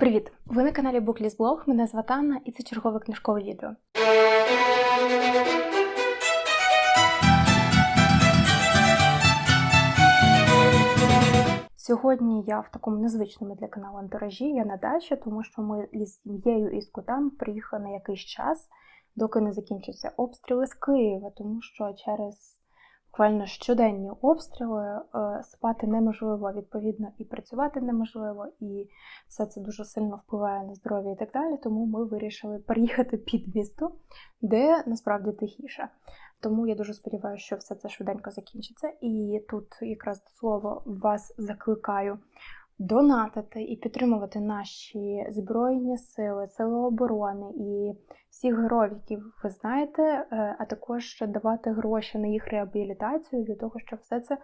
Привіт! Ви на каналі Blog, мене звати Анна і це чергове книжкове відео. Сьогодні я в такому незвичному для каналу антуражі, я на дачі, тому що ми із сім'єю і з котами приїхали на якийсь час, доки не закінчаться обстріли з Києва, тому що через буквально щоденні обстріли е, спати неможливо, відповідно, і працювати неможливо, і все це дуже сильно впливає на здоров'я і так далі. Тому ми вирішили переїхати під місто, де насправді тихіше. Тому я дуже сподіваюся, що все це швиденько закінчиться. І тут якраз до слова вас закликаю донатити і підтримувати наші збройні сили, сили оборони і всіх героїв, які ви знаєте, е, а також давати гроші на їх реабілітацію для того, щоб все це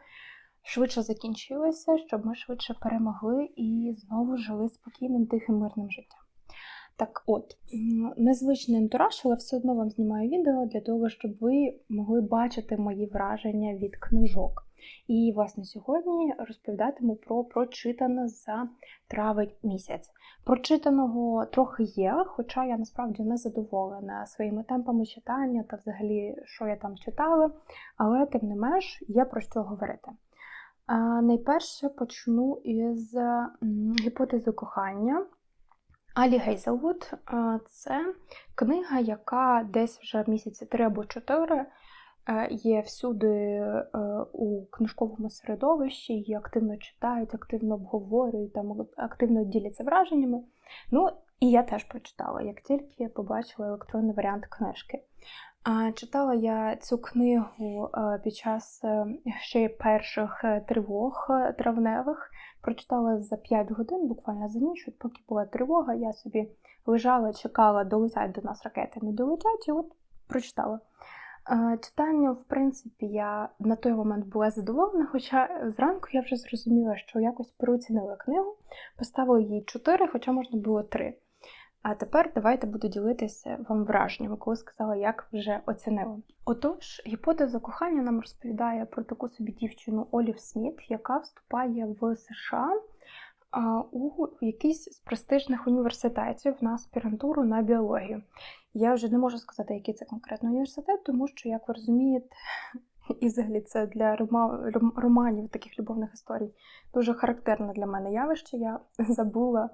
швидше закінчилося, щоб ми швидше перемогли і знову жили спокійним, тихим, мирним життям. Так от, незвичний антураж, але все одно вам знімаю відео для того, щоб ви могли бачити мої враження від книжок. І, власне, сьогодні розповідатиму про прочитане за травень місяць. Прочитаного трохи є, хоча я насправді не задоволена своїми темпами читання та взагалі, що я там читала, але тим не менш є про що говорити. Найперше почну із гіпотези кохання. Алі Гейзелвуд це книга, яка десь вже місяці три або чотири є всюди е, у книжковому середовищі, її активно читають, активно обговорюють, там активно діляться враженнями. Ну, і я теж прочитала, як тільки я побачила електронний варіант книжки. Читала я цю книгу е, під час ще перших тривог травневих. Прочитала за 5 годин, буквально за ніч, от поки була тривога, я собі лежала, чекала, долетять до нас ракети, не долетять, і от прочитала. Читанням, в принципі, я на той момент була задоволена, хоча зранку я вже зрозуміла, що якось переоцінила книгу, поставила їй 4, хоча можна було 3. А тепер давайте буду ділитися вам враженнями, коли сказала, як вже оцінила. Отож, гіпотеза кохання нам розповідає про таку собі дівчину Олів Сміт, яка вступає в США у якийсь з престижних університетів на аспірантуру на біологію. Я вже не можу сказати, який це конкретно університет, тому що, як ви розумієте, і взагалі це для романів таких любовних історій дуже характерне для мене явище. Я забула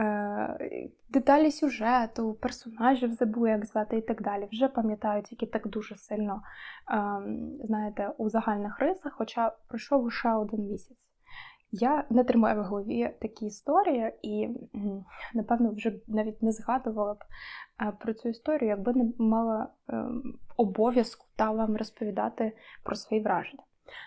е, деталі сюжету, персонажів забула, як звати і так далі. Вже пам'ятаю тільки так дуже сильно, е, знаєте, у загальних рисах, хоча пройшов лише один місяць. Я не тримаю в голові такі історії, і, напевно, вже навіть не згадувала б про цю історію, якби не мала ем, обов'язку та вам розповідати про свої враження.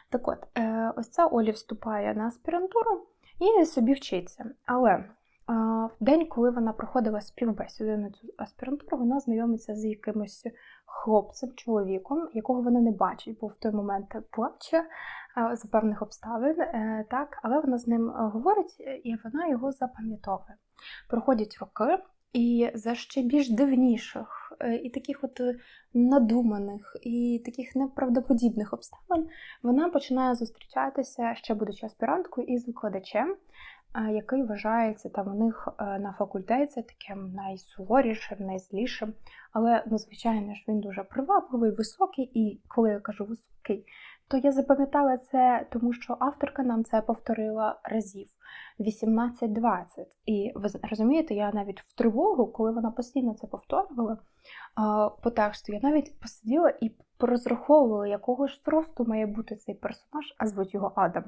Так от, е, ось ця Олі вступає на аспірантуру і собі вчиться. Але в день, коли вона проходила співбесіду на цю аспірантуру, вона знайомиться з якимось хлопцем, чоловіком, якого вона не бачить, бо в той момент плаче за певних обставин, е, так, але вона з ним говорить і вона його запам'ятовує. Проходять роки, і за ще більш дивніших, е, і таких от надуманих, і таких неправдоподібних обставин вона починає зустрічатися ще будучи аспіранткою із викладачем який вважається там у них е, на факультеті таким найсуворішим, найзлішим. Але, ну, звичайно ж, він дуже привабливий, високий, і коли я кажу високий, то я запам'ятала це, тому що авторка нам це повторила разів 18-20. І ви розумієте, я навіть в тривогу, коли вона постійно це повторювала по тексту, я навіть посиділа і порозраховувала, якого ж зросту має бути цей персонаж, а звуть його Адам.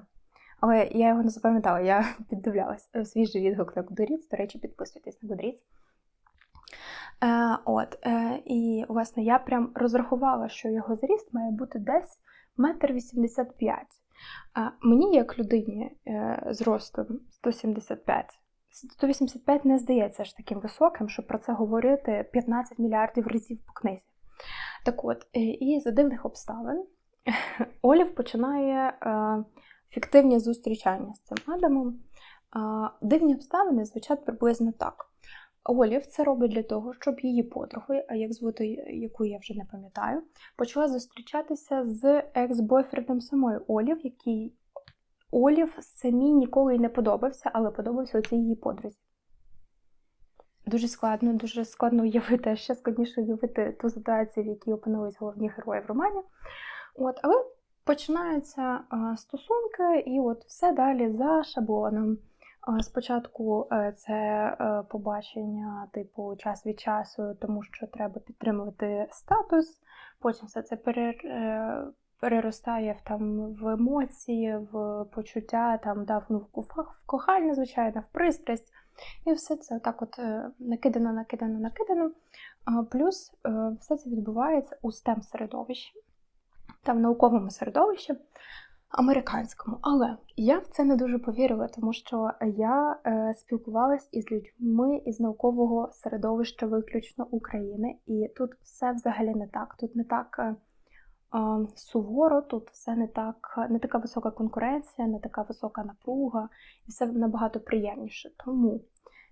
Але я його не запам'ятала, я піддивлялась е, свіжий відгук на Goodreads, До речі, підписуйтесь на Goodreads. Е, от, е, І, власне, я прям розрахувала, що його зріст має бути десь метр вісімдесят п'ять. Мені, як людині е, з ростом 175, 185 не здається ж таким високим, щоб про це говорити 15 мільярдів разів по книзі. Так от, е, і за дивних обставин Олів починає. Е, фіктивні зустрічання з цим Адамом. Дивні обставини звучать приблизно так. Олів це робить для того, щоб її подругою, а як звути, яку я вже не пам'ятаю, почала зустрічатися з екс-бойфрендом самої Олів, який Олів самій ніколи й не подобався, але подобався оцій її подрузі. дуже складно, дуже складно уявити, ще складніше уявити ту ситуацію, в якій опинились головні герої в романі. От, але починаються стосунки, і от все далі за шаблоном. Спочатку е, це е, побачення, типу, час від часу, тому що треба підтримувати статус, потім все це е, переростає в там в емоції, в почуття, там да, в кохання, звичайно, в пристрасть. І все це так от накидано, накидано, накидано. Плюс все це відбувається у stem середовищі та в науковому середовищі американському. Але я в це не дуже повірила, тому що я е, спілкувалась із людьми із наукового середовища виключно України, і тут все взагалі не так. Тут не так е, суворо, тут все не так, не така висока конкуренція, не така висока напруга, і все набагато приємніше. Тому.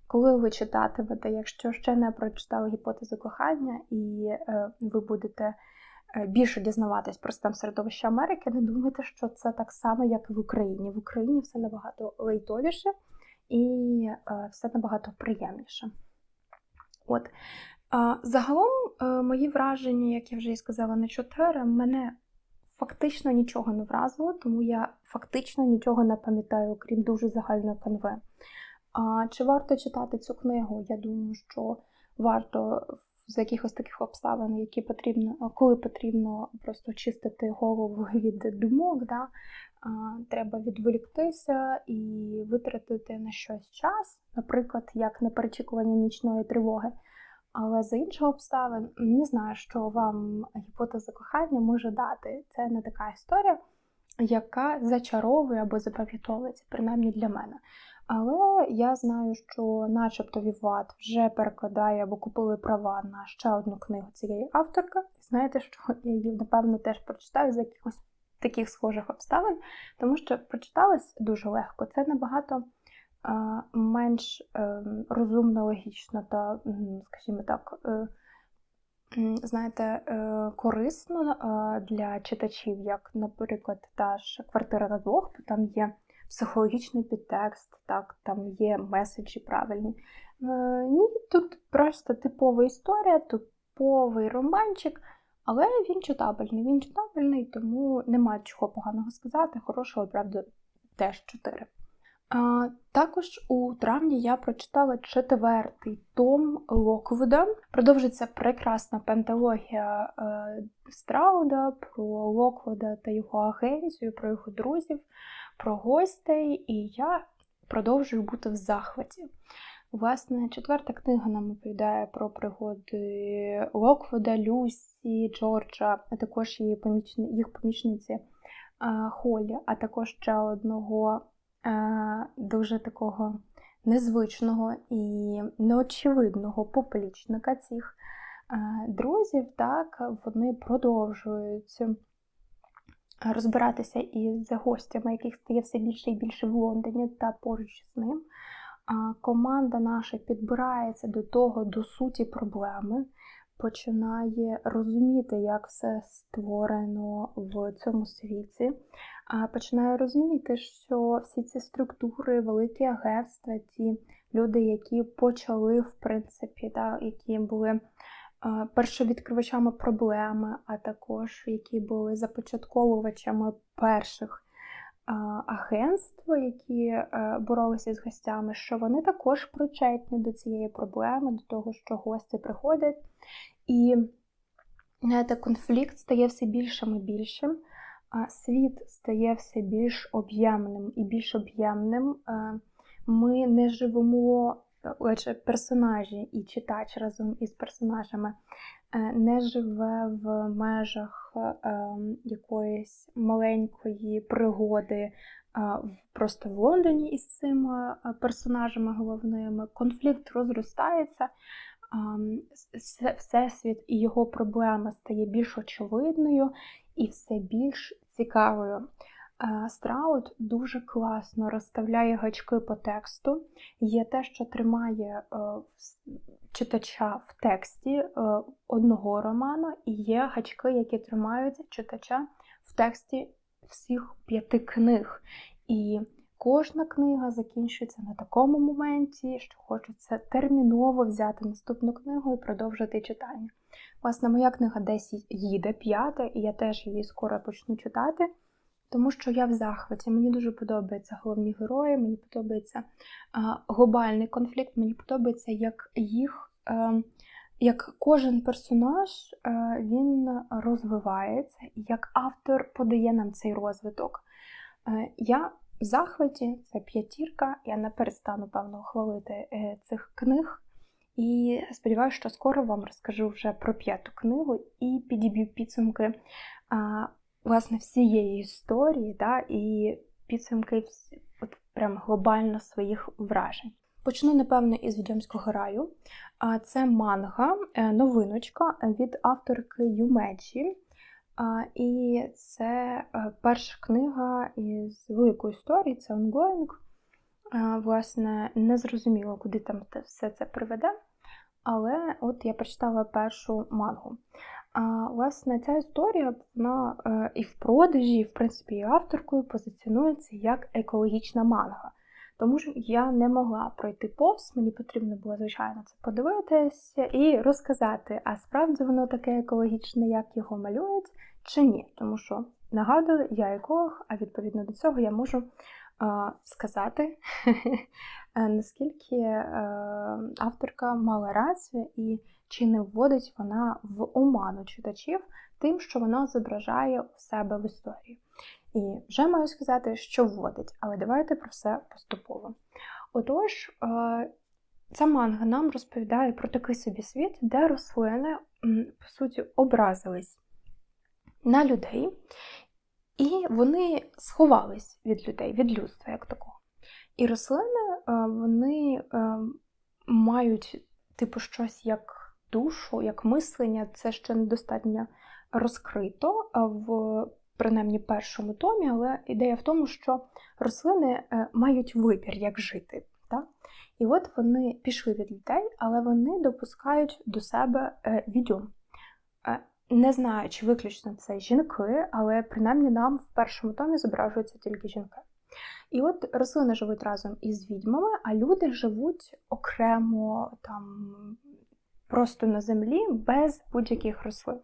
Коли ви читатимете, якщо ще не прочитали гіпотези кохання, і е, ви будете більше дізнаватись про стан середовища Америки, не думайте, що це так само, як і в Україні. В Україні все набагато лейтовіше і е, все набагато приємніше. От. Загалом, е, мої враження, як я вже і сказала, на чотири, мене фактично нічого не вразило, тому я фактично нічого не пам'ятаю, окрім дуже загальної канви. А Чи варто читати цю книгу? Я думаю, що варто з якихось таких обставин, які потрібно, коли потрібно просто чистити голову від думок, да, треба відволіктися і витратити на щось час, наприклад, як на перечікування нічної тривоги. Але за інших обставин не знаю, що вам гіпотеза кохання може дати. Це не така історія, яка зачаровує або запам'ятовується, принаймні для мене. Але я знаю, що, начебто, Віват вже перекладає або купили права на ще одну книгу цієї авторки. Знаєте, що я її, напевно, теж прочитаю з якихось таких схожих обставин, тому що прочиталась дуже легко. Це набагато е, менш е, розумно, логічно та, скажімо так, е, знаєте, корисно для читачів, як, наприклад, та ж квартира на двох, бо там є психологічний підтекст, так, там є меседжі правильні. Е, Ні, тут просто типова історія, типовий романчик, але він читабельний. Він читабельний, тому нема чого поганого сказати. Хорошого, правда, теж 4. А, Також у травні я прочитала четвертий том Локвуда. Продовжиться прекрасна пенталогія е, Страуда про Локвуда та його агенцію, про його друзів про гостей, і я продовжую бути в захваті. Власне, четверта книга нам оповідає про пригоди Локвода, Люсі, Джорджа, а також її помічни, їх помічниці Холі, а також ще одного дуже такого незвичного і неочевидного поплічника цих друзів. Так, вони продовжують розбиратися із гостями, яких стає все більше і більше в Лондоні та поруч з ним. Команда наша підбирається до того, до суті проблеми, починає розуміти, як все створено в цьому світі, починає розуміти, що всі ці структури, великі агентства, ті люди, які почали, в принципі, да, які були першовідкривачами проблеми, а також які були започатковувачами перших агентств, які е, боролися з гостями, що вони також причетні до цієї проблеми, до того, що гості приходять. І знаєте, конфлікт стає все більшим і більшим, світ стає все більш об'ємним і більш об'ємним. Е, ми не живемо Отже, персонажі і читач разом із персонажами е, не живе в межах е, якоїсь маленької пригоди просто в Лондоні із цими е, персонажами головними. Конфлікт розростається, всесвіт і його проблема стає більш очевидною і все більш цікавою. Страут дуже класно розставляє гачки по тексту. Є те, що тримає е, читача в тексті е, одного роману, і є гачки, які тримають читача в тексті всіх п'яти книг. І кожна книга закінчується на такому моменті, що хочеться терміново взяти наступну книгу і продовжити читання. Власне, моя книга десь їде п'ята, і я теж її скоро почну читати, тому що я в захваті. Мені дуже подобаються головні герої, мені подобається глобальний конфлікт, мені подобається, як їх. А, як кожен персонаж е, він розвивається, як автор подає нам цей розвиток. Е, я в захваті, це п'ятірка, я не перестану, певно, хвалити е, цих книг. І сподіваюся, що скоро вам розкажу вже про п'яту книгу і підіб'ю підсумки власне всієї історії, да, і підсумки от прям глобально своїх вражень. Почну, напевно, із відьомського раю. Це манга, е, новиночка від авторки Юмеджі. І це е, перша книга із великої історії, це ongoing. Власне, не зрозуміло, куди там все це приведе. Але от я прочитала першу мангу. А, Власне, ця історія вона е, і в продажі, і в принципі, і авторкою позиціонується як екологічна манга. Тому що я не могла пройти повз, мені потрібно було, звичайно, це подивитися і розказати, а справді воно таке екологічне, як його малюють, чи ні. Тому що, нагадую, я еколог, а відповідно до цього я можу е, сказати, наскільки е, авторка мала рацію і чи не вводить вона в оману читачів тим, що вона зображає у себе в історії. І вже маю сказати, що вводить, але давайте про все поступово. Отож, е, ця манга нам розповідає про такий собі світ, де рослини, по суті, образились на людей, і вони сховались від людей, від людства як такого. І рослини е, вони е, мають, типу, щось як душу, як мислення, це ще недостатньо розкрито в принаймні першому томі, але ідея в тому, що рослини е, мають вибір, як жити. Так? І от вони пішли від людей, але вони допускають до себе е, відьом. Е, не знаю, чи виключно це жінки, але принаймні нам в першому томі зображуються тільки жінки. І от рослини живуть разом із відьмами, а люди живуть окремо там просто на землі без будь-яких рослин.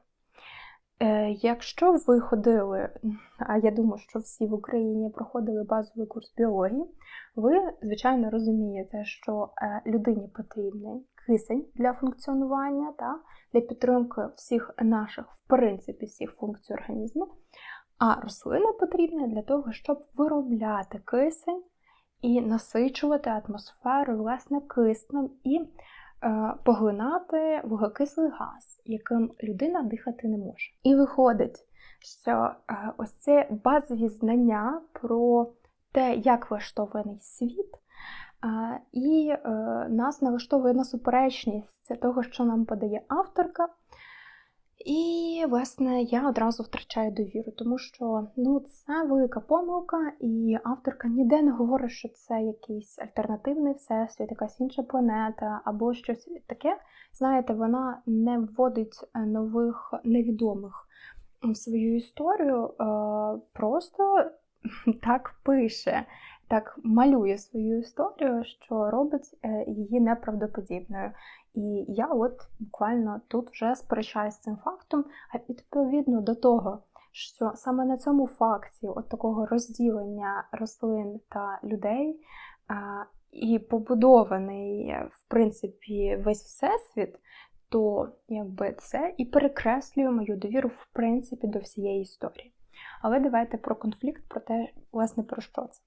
Е, якщо ви ходили, а я думаю, що всі в Україні проходили базовий курс біології, ви, звичайно, розумієте, що е, людині потрібний кисень для функціонування, та, для підтримки всіх наших, в принципі, всіх функцій організму, а рослина потрібна для того, щоб виробляти кисень і насичувати атмосферу власне киснем і поглинати вуглекислий газ, яким людина дихати не може. І виходить, що е, ось це базові знання про те, як влаштований світ, е, і нас налаштовує на суперечність того, що нам подає авторка. І, власне, я одразу втрачаю довіру, тому що ну, це велика помилка, і авторка ніде не говорить, що це якийсь альтернативний всесвіт, якась інша планета або щось таке. Знаєте, вона не вводить е, нових невідомих в свою історію, е, просто так пише, так малює свою історію, що робить е, її неправдоподібною. І я от буквально тут вже сперечаюся з цим фактом, а відповідно до того, що саме на цьому факті от такого розділення рослин та людей і побудований, в принципі, весь всесвіт, то якби це і перекреслює мою довіру, в принципі, до всієї історії. Але давайте про конфлікт, про те, власне, про що це.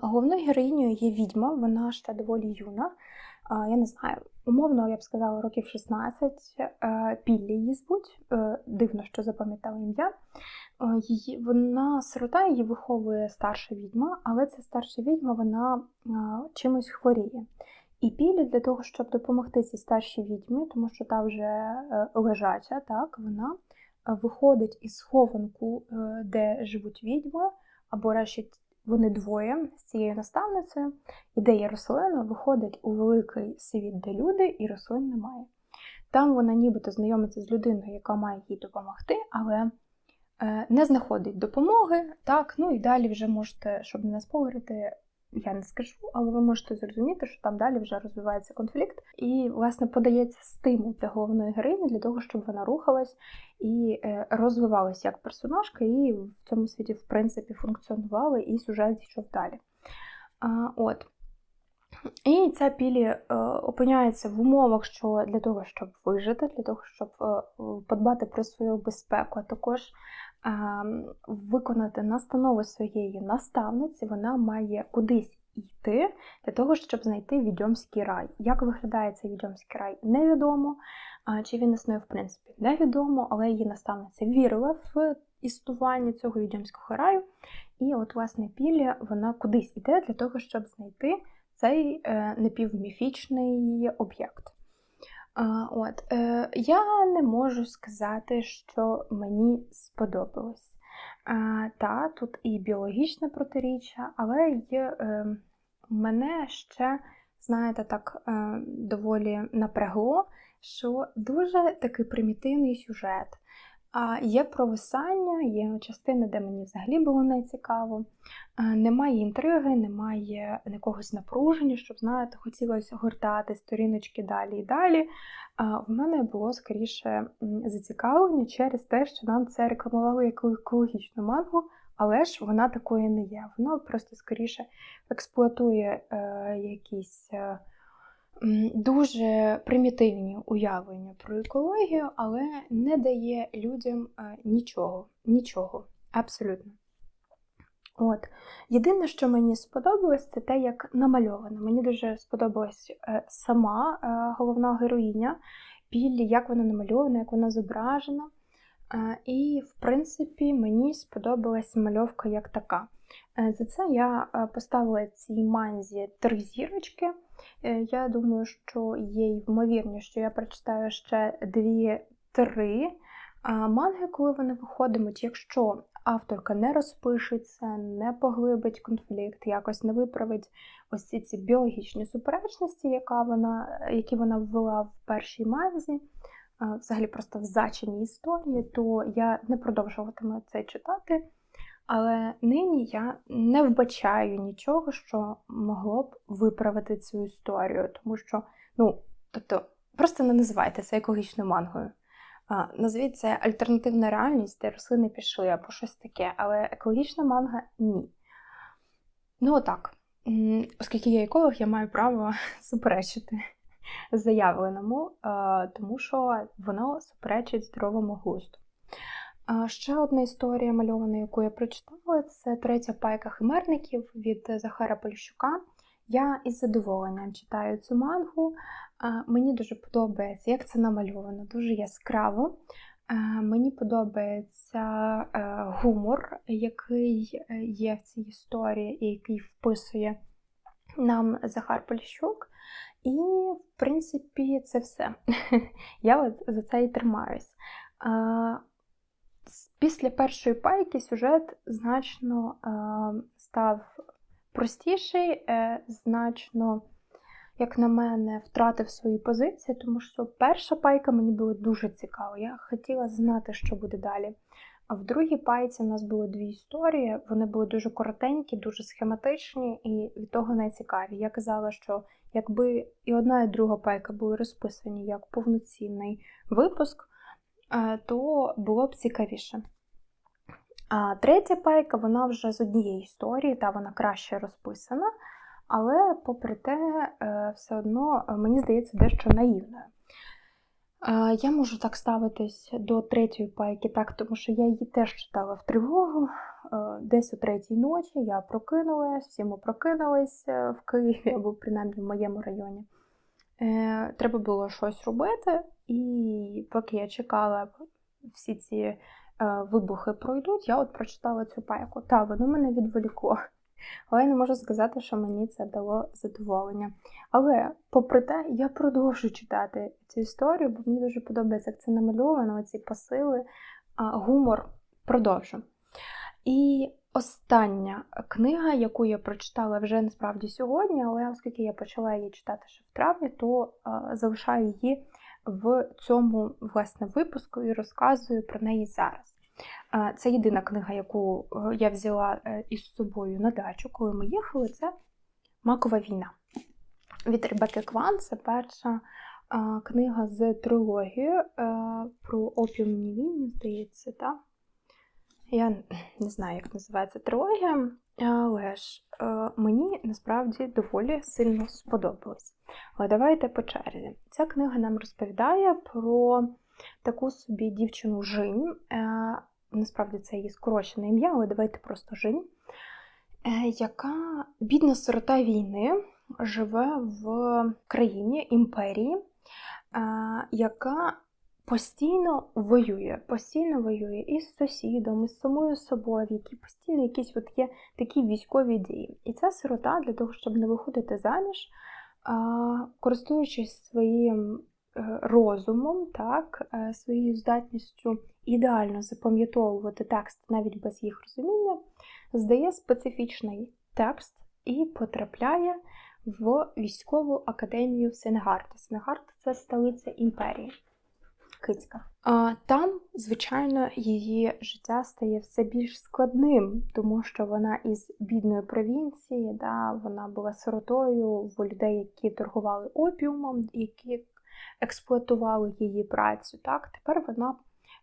Головною героїнею є відьма, вона ще доволі юна я не знаю, умовно, я б сказала, років 16. Е, Піллі її звуть, е, дивно, що запам'ятала ім'я. Е, Вона сирота, її виховує старша відьма, але ця старша відьма вона чимось хворіє. І Піллі для того, щоб допомогти цій старшій відьмі, тому що та вже лежача, так, вона виходить із схованку, де живуть відьми, або радше вони двоє з цією наставницею, ідея рослина виходить у великий світ, де люди, і рослин немає. Там вона нібито знайомиться з людиною, яка має їй допомогти, але е, не знаходить допомоги. Так, ну і далі вже можете, щоб не спойлерити, я не скажу, але ви можете зрозуміти, що там далі вже розвивається конфлікт, і, власне, подається стимул для головної героїні для того, щоб вона рухалась і е, розвивалась як персонажка, і в цьому світі, в принципі, функціонувала, і сюжет йшов далі. А, От. І ця пілі е, опиняється в умовах, що для того, щоб вижити, для того, щоб е, подбати про свою безпеку, а також виконати настанови своєї наставниці, вона має кудись йти для того, щоб знайти відьомський рай. Як виглядає цей відьомський рай, невідомо. Чи він існує, в принципі, невідомо, але її наставниця вірила в існування цього відьомського раю. І, от, власне, пілі вона кудись йде для того, щоб знайти цей е, напівміфічний об'єкт. От, е, Я не можу сказати, що мені сподобалось. Та, тут і біологічне протиріччя, але й е, мене ще, знаєте, так доволі напрягло, що дуже такий примітивний сюжет. А Є провисання, є частини, де мені взагалі було не цікаво. Немає інтриги, немає якогось напруження, щоб, знаєте, хотілося гортати сторіночки далі і далі. В мене було скоріше зацікавлення через те, що нам це рекламували як екологічну мангу, але ж вона такою не є. Вона просто скоріше експлуатує е, якісь. Дуже примітивні уявлення про екологію, але не дає людям е, нічого. Нічого. Абсолютно. От. Єдине, що мені сподобалось, це те, як намальовано. Мені дуже сподобалась е, сама е, головна героїня Піллі, як вона намальована, як вона зображена. І, в принципі, мені сподобалась мальовка як така. За це я поставила цій манзі три зірочки. Е, я думаю, що є ймовірність, що я прочитаю ще дві-три манги, коли вони виходитимуть, якщо авторка не розпишеться, не поглибить конфлікт, якось не виправить ось ці ці біологічні суперечності, яка вона, які вона ввела в першій манзі, взагалі просто в зачиній історії, то я не продовжуватиму це читати. Але нині я не вбачаю нічого, що могло б виправити цю історію, тому що, ну, тобто, просто не називайте це екологічною мангою. А, Назвіть це альтернативна реальність, де рослини пішли або щось таке, але екологічна манга ні. Ну, отак. Оскільки я еколог, я маю право суперечити заявленому, тому що воно суперечить здоровому глузду. Ще одна історія мальована, яку я прочитала, це третя пайка химерників від Захара Поліщука. Я із задоволенням читаю цю мангу. Мені дуже подобається, як це намальовано, дуже яскраво. Мені подобається е, гумор, який е, є в цій історії і який вписує нам Захар Поліщук. І, в принципі, це все. Я от за це і тримаюсь. Після першої пайки сюжет значно е, став простіший, е, значно, як на мене, втратив свої позиції, тому що перша пайка мені була дуже цікава. Я хотіла знати, що буде далі. А в другій пайці у нас було дві історії, вони були дуже коротенькі, дуже схематичні і від того найцікаві. Я казала, що якби і одна, і друга пайка були розписані як повноцінний випуск. Е, то було б цікавіше. А третя пайка, вона вже з однієї історії, та вона краще розписана, але, попри те, е, все одно, е, мені здається, дещо наївною. Я можу так ставитись до третьої пайки, так, тому що я її теж читала в тривогу. Десь о третій ночі я прокинулась, всі ми прокинулись в Києві або принаймні в моєму районі. Треба було щось робити, і поки я чекала, всі ці е, вибухи пройдуть, я от прочитала цю пайку. Та, воно мене відволікло. Але я не можу сказати, що мені це дало задоволення. Але, попри те, я продовжу читати цю історію, бо мені дуже подобається, як це намальовано, ці посили, гумор продовжу. І остання книга, яку я прочитала вже насправді сьогодні, але оскільки я почала її читати ще в травні, то залишаю її в цьому власне випуску і розказую про неї зараз. Це єдина книга, яку е, я взяла е, із собою на дачу, коли ми їхали. Це Макова війна. Від Ребекки Кван. Це перша книга з трилогії е, про опіумні війни, здається, так? Я не знаю, як називається трилогія, але ж е, мені насправді доволі сильно сподобалось. Але давайте по черзі. Ця книга нам розповідає про таку собі дівчину Жінь. Е, насправді це її скорочене ім'я, але давайте просто Жінь, е, яка бідна сирота війни живе в країні імперії, яка постійно воює, постійно воює із сусідом, із самою собою, в якій постійно якісь от є такі військові дії. І ця сирота для того, щоб не виходити заміж, користуючись своїм е, розумом, так, е, своєю здатністю ідеально запам'ятовувати текст навіть без їх розуміння, здає специфічний текст і потрапляє в військову академію в. Сенгард це столиця імперії. Кицька. А там, звичайно, її життя стає все більш складним, тому що вона із бідної провінції, да, вона була сиротою в людей, які торгували опіумом, які експлуатували її працю. Так, тепер вона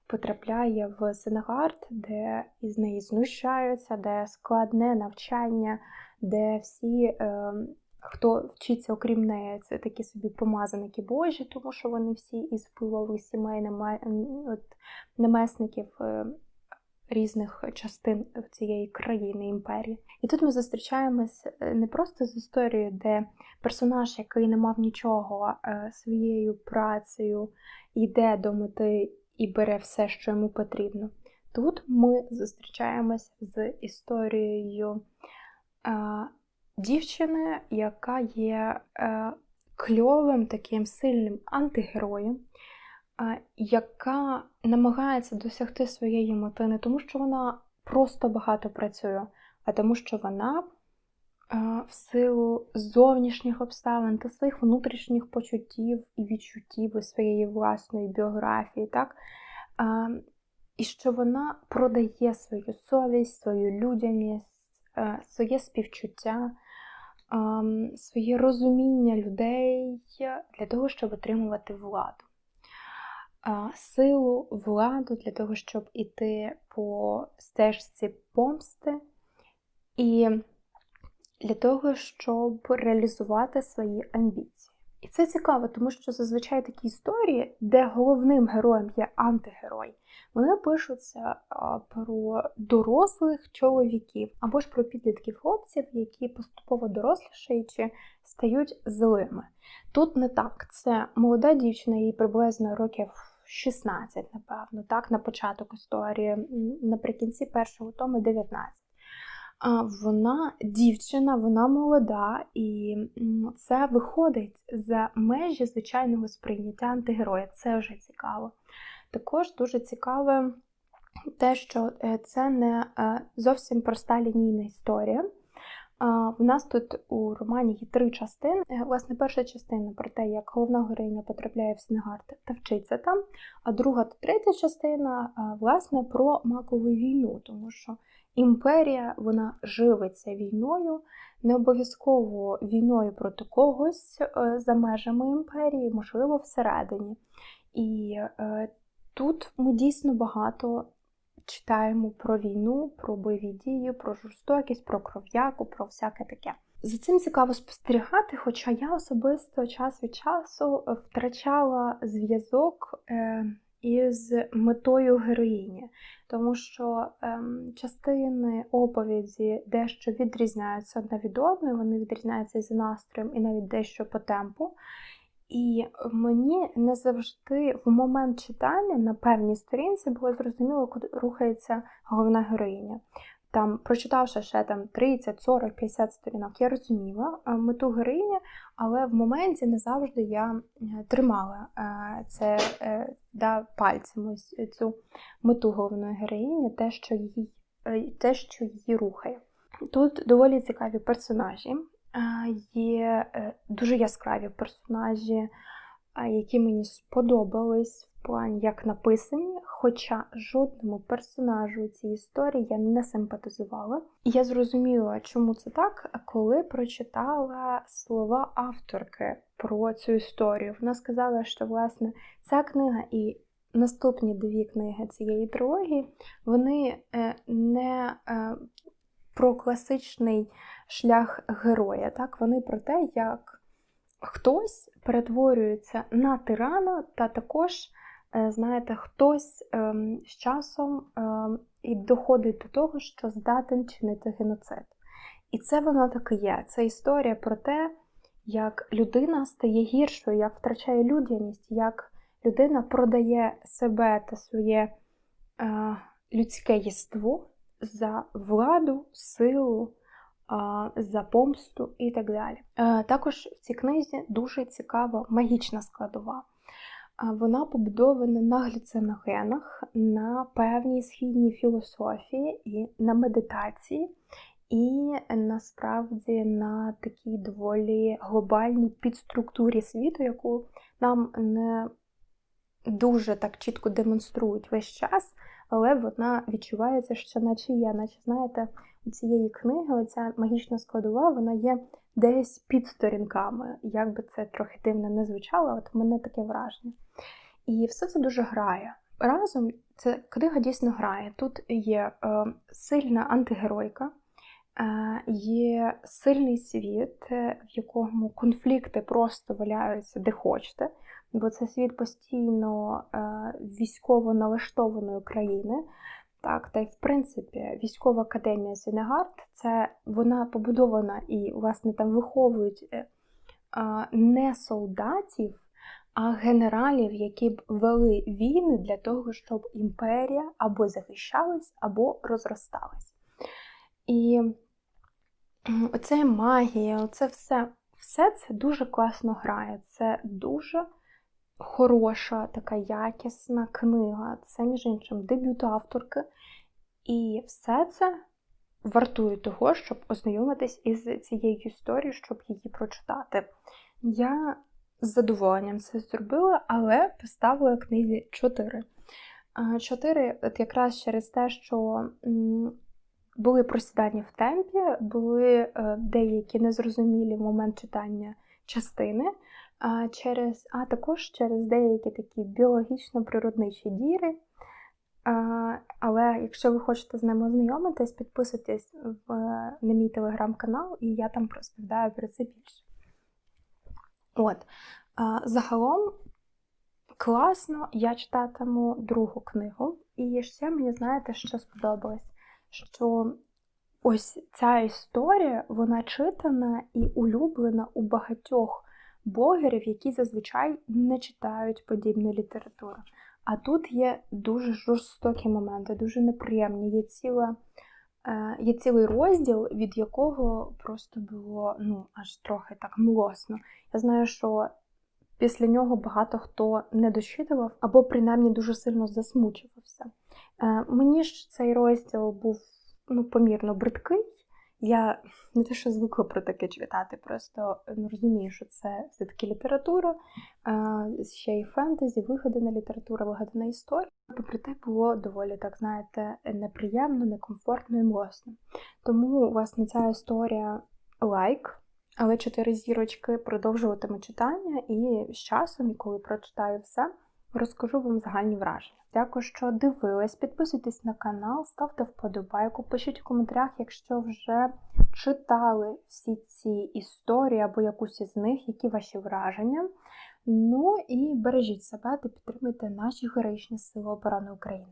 потрапляє в Сенегард, де із неї знущаються, де складне навчання, де всі. Е, Хто вчиться, окрім неї, це такі собі помазаники Божі, тому що вони всі із впливових сімей намесників е, різних частин цієї країни імперії. І тут ми зустрічаємось е, не просто з історією, де персонаж, який не мав нічого е, своєю працею, йде до мети і бере все, що йому потрібно. Тут ми зустрічаємось з історією дівчини, яка є е, кльовим таким сильним антигероєм, е, яка намагається досягти своєї мети не тому, що вона просто багато працює, а тому, що вона е, в силу зовнішніх обставин та своїх внутрішніх почуттів і відчуттів і своєї власної біографії, так? Е, і що вона продає свою совість, свою людяність, е, своє співчуття своє розуміння людей для того, щоб отримувати владу. Силу владу для того, щоб іти по стежці помсти, і для того, щоб реалізувати свої амбіції. І це цікаво, тому що зазвичай такі історії, де головним героєм є антигерой, вони пишуться про дорослих чоловіків або ж про підлітків хлопців, які поступово дорослішаючи стають злими. Тут не так. Це молода дівчина, їй приблизно років 16, напевно, так, на початок історії, наприкінці першого тому 19 вона дівчина, вона молода, і це виходить за межі звичайного сприйняття антигероя. Це вже цікаво. Також дуже цікаве те, що е, це не е, зовсім проста лінійна історія. У нас тут у романі є три частини. Е, власне, перша частина про те, як головна героїня потрапляє в Сенгард та вчиться там, а друга та третя частина, власне, про макову війну, тому що імперія вона живиться війною, не обов'язково війною проти когось е, за межами імперії, можливо, всередині. І е, тут ми дійсно багато читаємо про війну, про бойові дії, про жорстокість, про кров'яку, про всяке таке. За цим цікаво спостерігати, хоча я особисто час від часу втрачала зв'язок. Із метою героїні, тому що ем, частини оповіді дещо відрізняються одна від одної, вони відрізняються за настроєм і навіть дещо по темпу. І мені не завжди в момент читання на певній сторінці було зрозуміло, куди рухається головна героїня. Там, прочитавши ще там 30, 40, 50 сторінок, я розуміла е, мету героїні, але в моменті не завжди я е, тримала е, це да, пальцем ось цю мету головної героїні, те, що її, те, що її рухає. Тут доволі цікаві персонажі, є дуже яскраві персонажі, які мені сподобались плані, як написані, хоча жодному персонажу цієї історії я не симпатизувала. І я зрозуміла, чому це так, коли прочитала слова авторки про цю історію. Вона сказала, що власне ця книга і наступні дві книги цієї трилогії вони е, не е, про класичний шлях героя, так вони про те, як хтось перетворюється на тирана, та також, знаєте, хтось ем, з часом ем, і доходить до того, що здатен чинити геноцид. І це воно так і є. Це історія про те, як людина стає гіршою, як втрачає людяність, як людина продає себе та своє е, людське єство за владу, силу, за помсту і так далі. Е, також в цій книзі дуже цікава магічна складова. Вона побудована на глюциногенах, на певній східній філософії і на медитації, і насправді на такій доволі глобальній підструктурі світу, яку нам не дуже так чітко демонструють весь час, але вона відчувається, що наче є, наче знаєте, у цієї книги оця магічна складова, вона є десь під сторінками. Як би це трохи дивно не звучало, от в мене таке враження. І все це дуже грає. Разом ця книга дійсно грає. Тут є е, сильна антигеройка, е, є сильний світ, в якому конфлікти просто валяються де хочете, бо це світ постійно е, військово налаштованої країни. Так, та й в принципі військова академія Сенегард це вона побудована і, власне, там виховують е, не солдатів, а генералів, які б вели війни для того, щоб імперія або захищалась, або розросталась. І оце магія, оце все, все це дуже класно грає. Це дуже хороша, така якісна книга. Це, між іншим, дебют авторки. І все це вартує того, щоб ознайомитись із цією історією, щоб її прочитати. Я з задоволенням це зробила, але поставила книзі 4. 4 от якраз через те, що були просідання в темпі, були е, деякі незрозумілі момент читання частини а через, а також через деякі такі біологічно-природничі діри. Але якщо ви хочете з ними ознайомитись, підписуйтесь в, на мій телеграм-канал, і я там розповідаю про це більше. От. Загалом класно я читатиму другу книгу. І ще мені, знаєте, що сподобалось? Що ось ця історія, вона читана і улюблена у багатьох блогерів, які зазвичай не читають подібну літературу. А тут є дуже жорстокі моменти, дуже неприємні. Є ціла, е, є цілий розділ, від якого просто було ну, аж трохи так млосно. Я знаю, що після нього багато хто не дочитував або принаймні дуже сильно засмучувався. Е, мені ж цей розділ був ну, помірно бридкий. Я не те, що звикла про таке читати, просто ну, розумію, що це все-таки література, ще й фентезі, вигадана література, вигадана історія. Попри те, було доволі, так знаєте, неприємно, некомфортно і млосно. Тому, власне, ця історія лайк, але чотири зірочки продовжуватиму читання, і з часом, і коли прочитаю все, розкажу вам загальні враження. Дякую, що дивились. Підписуйтесь на канал, ставте вподобайку, пишіть в коментарях, якщо вже читали всі ці історії або якусь із них, які ваші враження. Ну і бережіть себе та підтримуйте наші героїчні сили оборони України.